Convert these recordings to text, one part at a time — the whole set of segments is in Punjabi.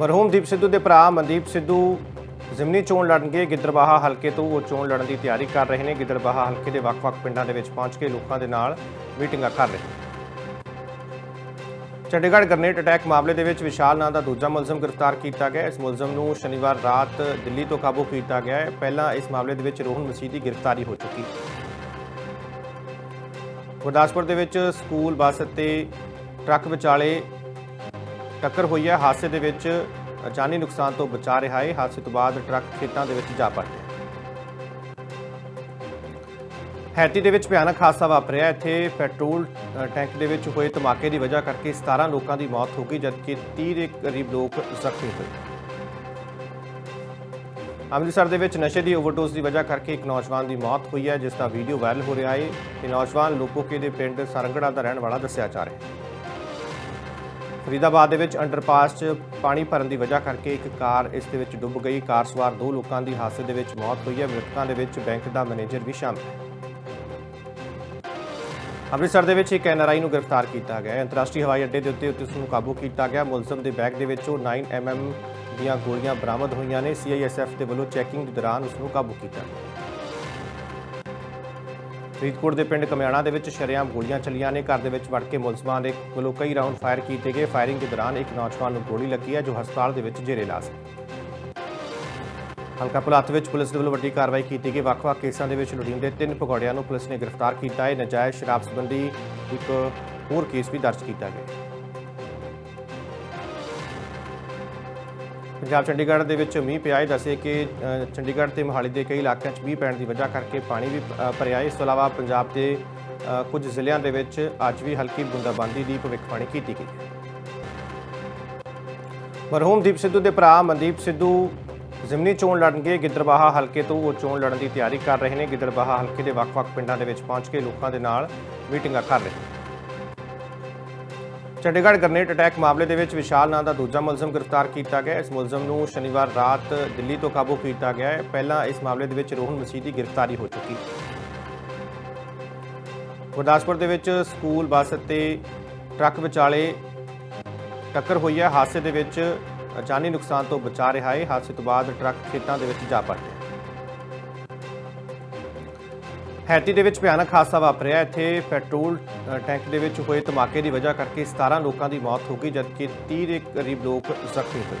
ਮਰਹੂਮ ਦੀਪ ਸਿੱਧੂ ਦੇ ਭਰਾ ਮਨਦੀਪ ਸਿੱਧੂ ਜ਼ਿਮਨੀ ਚੋਣ ਲੜਨਗੇ। ਗਿੱਦਰਬਾਹਾ ਹਲਕੇ ਤੋਂ ਉਹ ਚੋਣ ਲੜਨ ਦੀ ਤਿਆਰੀ ਕਰ ਰਹੇ ਨੇ। ਗਿੱਦਰਬਾਹਾ ਹਲਕੇ ਦੇ ਵੱਖ-ਵੱਖ ਪਿੰਡਾਂ ਦੇ ਵਿੱਚ ਪਹੁੰਚ ਕੇ ਲੋਕਾਂ ਦੇ ਨਾਲ ਮੀਟਿੰਗਾਂ ਕਰ ਰਹੇ ਨੇ। ਚੰਡੀਗੜ੍ਹ ਗ੍ਰਨੇਡ ਅਟੈਕ ਮਾਮਲੇ ਦੇ ਵਿੱਚ ਵਿਸ਼ਾਲ ਨਾਂ ਦਾ ਦੂਜਾ ਮੁਲਜ਼ਮ ਗ੍ਰਿਫਤਾਰ ਕੀਤਾ ਗਿਆ। ਇਸ ਮੁਲਜ਼ਮ ਨੂੰ ਸ਼ਨੀਵਾਰ ਰਾਤ ਦਿੱਲੀ ਤੋਂ ਕਾਬੂ ਕੀਤਾ ਗਿਆ ਹੈ। ਪਹਿਲਾਂ ਇਸ ਮਾਮਲੇ ਦੇ ਵਿੱਚ ਰੋਹਨ ਮਸੀਹ ਦੀ ਗ੍ਰਿਫਤਾਰੀ ਹੋ ਚੁੱਕੀ ਗੁਰਦਾਸਪੁਰ ਦੇ ਵਿੱਚ ਸਕੂਲ, ਬੱਸ ਅਤੇ ਟਰੱਕ ਵਿਚਾਲੇ ਟੱਕਰ ਹੋਈ ਹੈ। ਹਾਦਸੇ ਦੇ ਵਿੱਚ ਜਾਨੀ ਨੁਕਸਾਨ ਤੋਂ ਬਚਾ ਰਿਹਾ ਹੈ। ਹਾਦਸੇ ਤੋਂ ਬਾਅਦ ਟਰੱਕ ਖੇਤਾਂ ਦੇ ਵਿੱਚ ਜਾ ਪਲਟਿਆ ਹੈਤੀ ਦੇ ਵਿੱਚ ਭਿਆਨਕ ਹਾਦਸਾ ਵਾਪਰਿਆ। ਇੱਥੇ ਪੈਟਰੋਲ ਟੈਂਕ ਦੇ ਵਿੱਚ ਹੋਏ ਧਮਾਕੇ ਦੀ ਵਜ੍ਹਾ ਕਰਕੇ 17 ਲੋਕਾਂ ਦੀ ਮੌਤ ਹੋ ਗਈ, ਜਦਕਿ 30 ਦੇ ਕਰੀਬ ਲੋਕ ਜ਼ਖਮੀ ਹੋਏ। ਅੰਮ੍ਰਿਤਸਰ ਦੇ ਵਿੱਚ ਨਸ਼ੇ ਦੀ ਓਵਰਡੋਜ਼ ਦੀ ਵਜ੍ਹਾ ਕਰਕੇ ਇੱਕ ਨੌਜਵਾਨ ਦੀ ਮੌਤ ਹੋਈ ਹੈ, ਜਿਸ ਦਾ ਵੀਡੀਓ ਵਾਇਰਲ ਹੋ ਰਿਹਾ ਹੈ। ਇਹ ਨੌਜਵਾਨ ਲੋਕੋਕੇ ਦੇ ਪਿੰਡ ਸਰੰਗੜਾ ਦਾ ਰਹਿਣ ਵਾਲਾ ਦੱਸਿਆ ਜਾ ਰਿਹਾ ਹੈ। ਫਰੀਦਾਬਾਦ ਦੇ ਵਿੱਚ ਅੰਡਰਪਾਸ 'ਚ ਪਾਣੀ ਭਰਨ ਦੀ ਵਜ੍ਹਾ ਕਰਕੇ ਇੱਕ ਕਾਰ ਇਸ ਦੇ ਵਿੱਚ ਡੁੱਬ ਗਈ। ਕਾਰ ਸਵਾਰ ਦੋ ਲੋਕਾਂ ਦੀ ਹਾਦਸੇ ਦੇ ਵਿੱਚ ਮੌਤ ਹੋਈ ਹੈ। ਮ੍ਰਿਤਕਾਂ ਦੇ ਵਿੱਚ ਬੈਂਕ ਦਾ ਮੈਨੇਜਰ ਵੀ ਸ਼ਾਮਲ। ਹੈ ਅੰਮ੍ਰਿਤਸਰ ਦੇ ਵਿੱਚ ਇੱਕ ਐਨਆਰਆਈ ਨੂੰ ਗ੍ਰਿਫਤਾਰ ਕੀਤਾ ਗਿਆ ਹੈ। ਅੰਤਰਰਾਸ਼ਟਰੀ ਹਵਾਈ ਅੱਡੇ ਦੇ ਉੱਤੇ ਉਸ ਨੂੰ ਕਾਬੂ ਕੀਤਾ ਗਿਆ। ਮੁਲਜ਼ਮ ਦੇ ਬੈਗ ਦੇ ਵਿੱਚੋਂ 9mm ਦੀਆਂ ਗੋਲੀਆਂ ਬਰਾਮਦ ਹੋਈਆਂ ਨੇ। ਸੀਆਈਐਸਐਫ ਦੇ ਵੱਲੋਂ ਚੈਕਿੰਗ ਦੇ ਦੌਰਾਨ ਉਸ ਨੂੰ ਕਾਬੂ ਕੀਤਾ ਗਿਆ। ਫਰੀਦਕੋਟ ਦੇ ਪਿੰਡ ਕਮਿਆਣਾ ਦੇ ਵਿੱਚ ਸ਼ਰੇਆਮ ਗੋਲੀਆਂ ਚੱਲੀਆਂ ਨੇ। ਘਰ ਦੇ ਵਿੱਚ ਵੜ ਕੇ ਮੁਲਜ਼ਮਾਂ ਦੇ ਵੱਲੋਂ ਕਈ ਰਾਉਂਡ ਫਾਇਰ ਕੀਤੇ ਗਏ। ਫਾਇਰਿੰਗ ਦੇ ਦੌਰਾਨ ਇੱਕ ਨੌਜਵਾਨ ਨੂੰ ਗੋਲੀ ਲੱਗੀ ਹੈ, ਜੋ ਹਸਪਤਾਲ ਦੇ ਵਿੱਚ ਜੇਰੇ ਇਲਾਜ ਹੈ ਹਲਕਾ ਪੁਲਾਤ ਵਿੱਚ ਪੁਲਿਸ ਦੇ ਵੱਲੋਂ ਵੱਡੀ ਕਾਰਵਾਈ ਕੀਤੀ ਗਈ। ਵੱਖ-ਵੱਖ ਕੇਸਾਂ ਦੇ ਵਿੱਚ ਲੋੜੀਂਦੇ ਤਿੰਨ ਪਕੌੜਿਆਂ ਨੂੰ ਪੁਲਿਸ ਨੇ ਗ੍ਰਿਫਤਾਰ ਕੀਤਾ ਹੈ। ਨਜਾਇਜ਼ ਸ਼ਰਾਬ ਸੰਬੰਧੀ ਇੱਕ ਹੋਰ ਕੇਸ ਵੀ ਦਰਜ ਕੀਤਾ ਗਿਆ ਪੰਜਾਬ ਚੰਡੀਗੜ੍ਹ ਦੇ ਵਿੱਚ ਮੀਂਹ ਪਿਆ। ਹੈ ਦੱਸੇ ਕਿ ਚੰਡੀਗੜ੍ਹ ਤੇ ਮੋਹਾਲੀ ਦੇ ਕਈ ਇਲਾਕਿਆਂ 'ਚ ਮੀਂਹ ਪੈਣ ਦੀ ਵਜ੍ਹਾ ਕਰਕੇ ਪਾਣੀ ਵੀ ਭਰਿਆ। ਹੈ ਇਸ ਤੋਂ ਇਲਾਵਾ ਪੰਜਾਬ ਦੇ ਕੁਝ ਜ਼ਿਲ੍ਹਿਆਂ ਦੇ ਵਿੱਚ ਅੱਜ ਵੀ ਹਲਕੀ ਬੂੰਦਾਬਾਂਦੀ ਦੀ ਭਵਿੱਖਬਾਣੀ ਕੀਤੀ ਗਈ ਹੈ। ਮਰਹੂਮ ਦੀਪ ਸਿੱਧੂ ਦੇ ਭਰਾ ਮਨਦੀਪ ਸਿੱਧੂ ਜ਼ਿਮਨੀ ਚੋਣ ਲੜਨਗੇ। ਗਿੱਦਰਬਾਹਾ ਹਲਕੇ ਤੋਂ ਉਹ ਚੋਣ ਲੜਨ ਦੀ ਤਿਆਰੀ ਕਰ ਰਹੇ ਨੇ। ਗਿੱਦਰਬਾਹਾ ਹਲਕੇ ਦੇ ਵੱਖ-ਵੱਖ ਪਿੰਡਾਂ ਦੇ ਵਿੱਚ ਪਹੁੰਚ ਕੇ ਲੋਕਾਂ ਦੇ ਨਾਲ ਮੀਟਿੰਗਾਂ ਕਰ ਰਹੇ ਨੇ। ਚੰਡੀਗੜ੍ਹ ਗ੍ਰਨੇਡ ਅਟੈਕ ਮਾਮਲੇ ਦੇ ਵਿੱਚ ਵਿਸ਼ਾਲ ਨਾਂ ਦਾ ਦੂਜਾ ਮੁਲਜ਼ਮ ਗ੍ਰਿਫਤਾਰ ਕੀਤਾ ਗਿਆ। ਇਸ ਮੁਲਜ਼ਮ ਨੂੰ ਸ਼ਨੀਵਾਰ ਰਾਤ ਦਿੱਲੀ ਤੋਂ ਕਾਬੂ ਕੀਤਾ ਗਿਆ ਹੈ। ਪਹਿਲਾਂ ਇਸ ਮਾਮਲੇ ਦੇ ਵਿੱਚ ਰੋਹਨ ਮਸੀਹ ਦੀ ਗ੍ਰਿਫਤਾਰੀ ਹੋ ਚੁੱਕੀ ਗੁਰਦਾਸਪੁਰ ਦੇ ਵਿੱਚ ਸਕੂਲ, ਬੱਸ ਅਤੇ ਟਰੱਕ ਵਿਚਾਲੇ ਟੱਕਰ ਹੋਈ ਹੈ। ਹਾਦਸੇ ਦੇ ਵਿੱਚ ਜਾਨੀ ਨੁਕਸਾਨ ਤੋਂ ਬਚਾ ਰਿਹਾ ਹੈ। ਹਾਦਸੇ ਤੋਂ ਬਾਅਦ ਟਰੱਕ ਖੇਤਾਂ ਦੇ ਵਿੱਚ ਜਾ ਪਲਟਿਆ ਹੈਤੀ ਦੇ ਵਿੱਚ ਭਿਆਨਕ ਹਾਦਸਾ ਵਾਪਰਿਆ। ਇੱਥੇ ਪੈਟਰੋਲ ਟੈਂਕ ਦੇ ਵਿੱਚ ਹੋਏ ਧਮਾਕੇ ਦੀ ਵਜ੍ਹਾ ਕਰਕੇ 17 ਲੋਕਾਂ ਦੀ ਮੌਤ ਹੋ ਗਈ, ਜਦਕਿ 30 ਦੇ ਕਰੀਬ ਲੋਕ ਜ਼ਖਮੀ ਹੋਏ।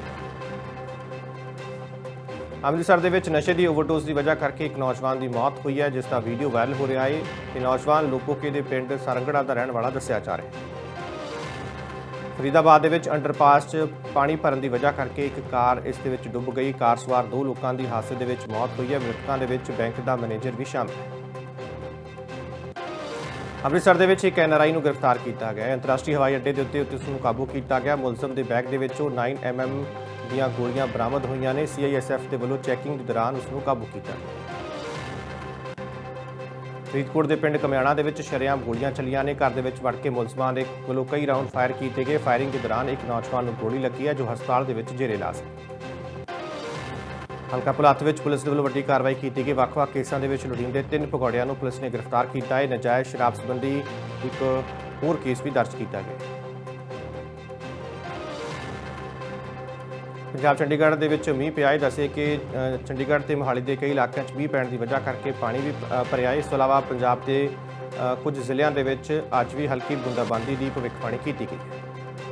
ਅੰਮ੍ਰਿਤਸਰ ਦੇ ਵਿੱਚ ਨਸ਼ੇ ਦੀ ਓਵਰਡੋਜ਼ ਦੀ ਵਜ੍ਹਾ ਕਰਕੇ ਇੱਕ ਨੌਜਵਾਨ ਦੀ ਮੌਤ ਹੋਈ ਹੈ, ਜਿਸ ਦਾ ਵੀਡੀਓ ਵਾਇਰਲ ਹੋ ਰਿਹਾ ਹੈ। ਇਹ ਨੌਜਵਾਨ ਲੋਕੋਕੇ ਦੇ ਪਿੰਡ ਸਰੰਗੜਾ ਦਾ ਰਹਿਣ ਵਾਲਾ ਦੱਸਿਆ ਜਾ ਰਿਹਾ ਹੈ। ਫਰੀਦਾਬਾਦ ਦੇ ਵਿੱਚ ਅੰਡਰਪਾਸ 'ਚ ਪਾਣੀ ਭਰਨ ਦੀ ਵਜ੍ਹਾ ਕਰਕੇ ਇੱਕ ਕਾਰ ਇਸ ਦੇ ਵਿੱਚ ਡੁੱਬ ਗਈ। ਕਾਰ ਸਵਾਰ ਦੋ ਲੋਕਾਂ ਦੀ ਹਾਦਸੇ ਦੇ ਵਿੱਚ ਮੌਤ ਹੋਈ ਹੈ। ਮ੍ਰਿਤਕਾਂ ਦੇ ਵਿੱਚ ਬੈਂਕ ਦਾ ਮੈਨੇਜਰ ਵੀ ਸ਼ਾਮਲ ਹੈ। ਅੰਮ੍ਰਿਤਸਰ ਦੇ ਵਿੱਚ ਇੱਕ ਐਨਆਰਆਈ ਨੂੰ ਗ੍ਰਿਫਤਾਰ ਕੀਤਾ ਗਿਆ ਹੈ। ਅੰਤਰਰਾਸ਼ਟਰੀ ਹਵਾਈ ਅੱਡੇ ਦੇ ਉੱਤੇ ਉੱਤੇ ਉਸ ਨੂੰ ਕਾਬੂ ਕੀਤਾ ਗਿਆ। ਮੁਲਜ਼ਮ ਦੇ ਬੈਗ ਦੇ ਵਿੱਚੋਂ 9mm ਦੀਆਂ ਗੋਲੀਆਂ ਬਰਾਮਦ ਹੋਈਆਂ ਨੇ। ਸੀਆਈਐਸਐਫ ਦੇ ਵੱਲੋਂ ਚੈਕਿੰਗ ਦੇ ਦੌਰਾਨ ਉਸ ਨੂੰ ਕਾਬੂ ਕੀਤਾ ਗਿਆ। ਫਰੀਦਕੋਟ ਦੇ ਪਿੰਡ ਕਮਿਆਣਾ ਦੇ ਵਿੱਚ ਸ਼ਰੇਆਮ ਗੋਲੀਆਂ ਚੱਲੀਆਂ ਨੇ। ਘਰ ਦੇ ਵਿੱਚ ਵੜ ਕੇ ਮੁਲਜ਼ਮਾਂ ਦੇ ਵੱਲੋਂ ਕਈ ਰਾਉਂਡ ਫਾਇਰ ਕੀਤੇ ਗਏ। ਫਾਇਰਿੰਗ ਦੇ ਦੌਰਾਨ ਇੱਕ ਨੌਜਵਾਨ ਨੂੰ ਗੋਲੀ ਲੱਗੀ ਹੈ, ਜੋ ਹਸਪਤਾਲ ਦੇ ਵਿੱਚ ਜੇਰੇ ਇਲਾਜ ਹੈ ਹਲਕਾ ਪੁਲਾਤ ਵਿੱਚ ਪੁਲਿਸ ਦੇ ਵੱਲੋਂ ਵੱਡੀ ਕਾਰਵਾਈ ਕੀਤੀ ਗਈ। ਵੱਖ-ਵੱਖ ਕੇਸਾਂ ਦੇ ਵਿੱਚ ਲੋੜੀਂਦੇ ਤਿੰਨ ਭਗੌੜਿਆਂ ਨੂੰ ਪੁਲਿਸ ਨੇ ਗ੍ਰਿਫਤਾਰ ਕੀਤਾ। ਹੈ ਨਜਾਇਜ਼ ਸ਼ਰਾਬ ਸੰਬੰਧੀ ਇੱਕ ਹੋਰ ਕੇਸ ਵੀ ਦਰਜ ਕੀਤਾ ਗਿਆ। ਪੰਜਾਬ ਚੰਡੀਗੜ੍ਹ ਦੇ ਵਿੱਚ ਮੀਂਹ ਪਿਆ। ਹੈ ਦੱਸੇ ਕਿ ਚੰਡੀਗੜ੍ਹ ਤੇ ਮੋਹਾਲੀ ਦੇ ਕਈ ਇਲਾਕਿਆਂ 'ਚ ਮੀਂਹ ਪੈਣ ਦੀ ਵਜ੍ਹਾ ਕਰਕੇ ਪਾਣੀ ਵੀ ਭਰਿਆ। ਹੈ ਇਸ ਤੋਂ ਇਲਾਵਾ ਪੰਜਾਬ ਦੇ ਕੁਝ ਜ਼ਿਲ੍ਹਿਆਂ ਦੇ ਵਿੱਚ ਅੱਜ ਵੀ ਹਲਕੀ ਬੂੰਦਾਬਾਂਦੀ ਦੀ ਭਵਿੱਖਬਾਣੀ ਕੀਤੀ ਗਈ ਹੈ।